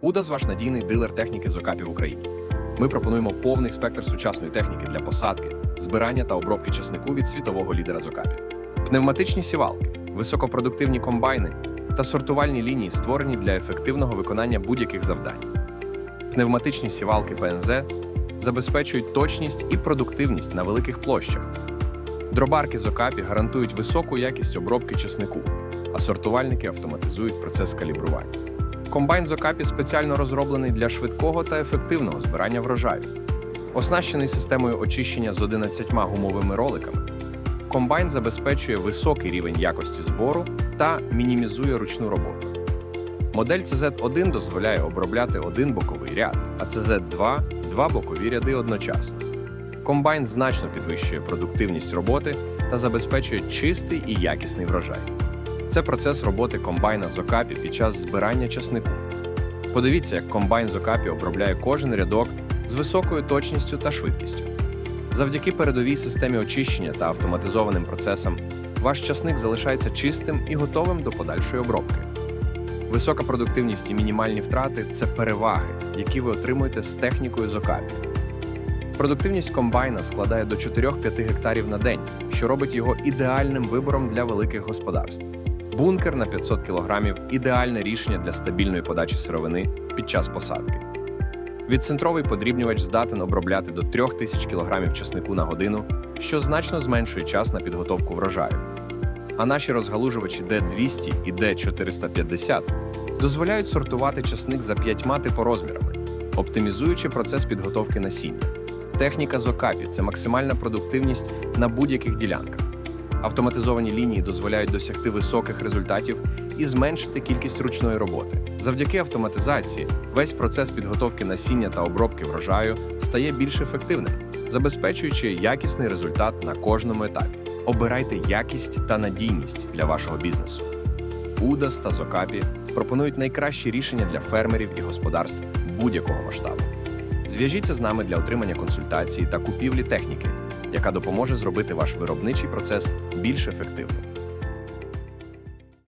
УДАС ваш надійний дилер техніки з окапів в Україні. Ми пропонуємо повний спектр сучасної техніки для посадки, збирання та обробки часнику від світового лідера з окапів. Пневматичні сівалки, високопродуктивні комбайни та сортувальні лінії створені для ефективного виконання будь-яких завдань. Пневматичні сівалки ПНЗ забезпечують точність і продуктивність на великих площах. Дробарки з окапі гарантують високу якість обробки часнику, а сортувальники автоматизують процес калібрування. Комбайн з окапі спеціально розроблений для швидкого та ефективного збирання врожаю. Оснащений системою очищення з 11 гумовими роликами. Комбайн забезпечує високий рівень якості збору та мінімізує ручну роботу. Модель CZ1 дозволяє обробляти один боковий ряд, а CZ2 – два бокові ряди одночасно. Комбайн значно підвищує продуктивність роботи та забезпечує чистий і якісний врожай. Це процес роботи комбайна з окапі під час збирання часнику. Подивіться, як комбайн з окапі обробляє кожен рядок з високою точністю та швидкістю. Завдяки передовій системі очищення та автоматизованим процесам ваш часник залишається чистим і готовим до подальшої обробки. Висока продуктивність і мінімальні втрати це переваги, які ви отримуєте з технікою з окапі. Продуктивність комбайна складає до 4-5 гектарів на день, що робить його ідеальним вибором для великих господарств. Бункер на 500 кг – ідеальне рішення для стабільної подачі сировини під час посадки. Відцентровий подрібнювач здатен обробляти до 3000 кг часнику на годину, що значно зменшує час на підготовку врожаю. А наші розгалужувачі D200 і D450 дозволяють сортувати часник за п'ятьма типорозмірами, оптимізуючи процес підготовки насіння. Техніка з окапі це максимальна продуктивність на будь-яких ділянках. Автоматизовані лінії дозволяють досягти високих результатів і зменшити кількість ручної роботи. Завдяки автоматизації весь процес підготовки насіння та обробки врожаю стає більш ефективним, забезпечуючи якісний результат на кожному етапі. Обирайте якість та надійність для вашого бізнесу. УДАС та Зокапі пропонують найкращі рішення для фермерів і господарств будь-якого масштабу. Зв'яжіться з нами для отримання консультації та купівлі техніки, яка допоможе зробити ваш виробничий процес більш ефективним.